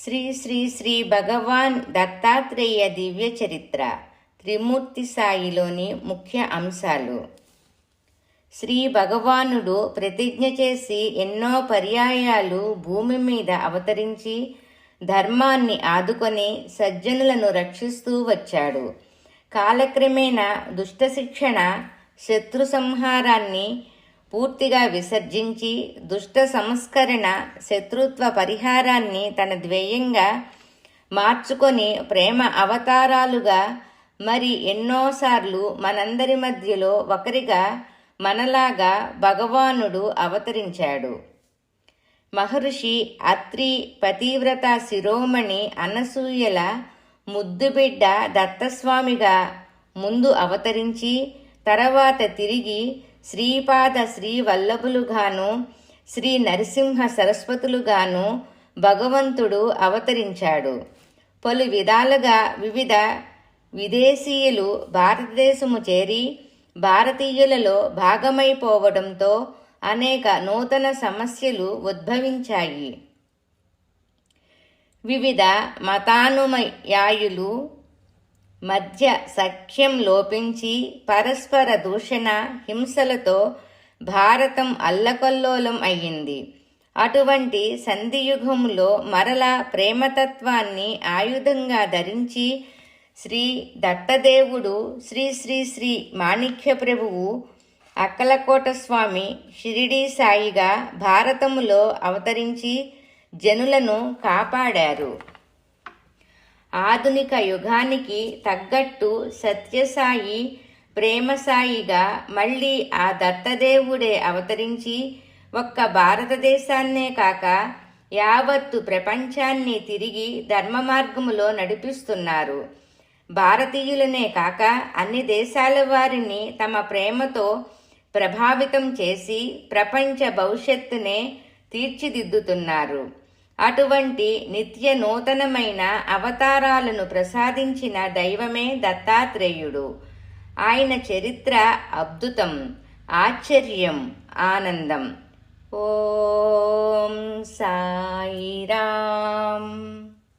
శ్రీ శ్రీ శ్రీ భగవాన్ దత్తాత్రేయ దివ్య చరిత్ర త్రిమూర్తి సాయిలోని ముఖ్య అంశాలు. శ్రీ భగవానుడు ప్రతిజ్ఞ చేసి ఎన్నో పర్యాయాలు భూమి మీద అవతరించి ధర్మాన్ని ఆదుకొని సజ్జనులను రక్షిస్తూ వచ్చాడు. కాలక్రమేణా దుష్ట శిక్షణ శత్రు సంహారాన్ని పూర్తిగా విసర్జించి దుష్ట సంస్కరణ శత్రుత్వ పరిహారాన్ని తన ధ్యేయంగా మార్చుకొని ప్రేమ అవతారాలుగా మరి ఎన్నోసార్లు మనందరి మధ్యలో ఒకరిగా మనలాగా భగవానుడు అవతరించాడు. మహర్షి అత్రి పతివ్రత శిరోమణి అనసూయల ముద్దుబిడ్డ దత్తస్వామిగా ముందు అవతరించి తర్వాత తిరిగి శ్రీపాద శ్రీవల్లభులుగాను శ్రీ నరసింహ సరస్వతులుగాను భగవంతుడు అవతరించాడు. పలు విధాలుగా వివిధ విదేశీయులు భారతదేశము చేరి భారతీయులలో భాగమైపోవడంతో అనేక నూతన సమస్యలు ఉద్భవించాయి. వివిధ మతానుమయాయులు మధ్య సఖ్యం లోపించి పరస్పర దూషణ హింసలతో భారతం అల్లకల్లోలం అయ్యింది. అటువంటి సంధియుగంలో మరల ప్రేమతత్వాన్ని ఆయుధంగా ధరించి శ్రీ దత్తదేవుడు శ్రీ శ్రీ శ్రీ మాణిక్య ప్రభువు అక్కలకోట స్వామి షిరిడీ సాయిగా భారతములో అవతరించి జనులను కాపాడారు. ఆధునిక యుగానికి తగ్గట్టు సత్యసాయి ప్రేమసాయిగా మళ్ళీ ఆ దత్తదేవుడే అవతరించి ఒక్క భారతదేశాన్నే కాక యావత్తు ప్రపంచాన్ని తిరిగి ధర్మ మార్గములో నడిపిస్తున్నారు. భారతీయులనే కాక అన్ని దేశాల వారిని తమ ప్రేమతో ప్రభావితం చేసి ప్రపంచ భవిష్యత్తునే తీర్చిదిద్దుతున్నారు. అటువంటి నిత్య నూతనమైన అవతారాలను ప్రసాదించిన దైవమే దత్తాత్రేయుడు. ఆయన చరిత్ర అద్భుతం ఆశ్చర్యం ఆనందం. ఓం సాయిరా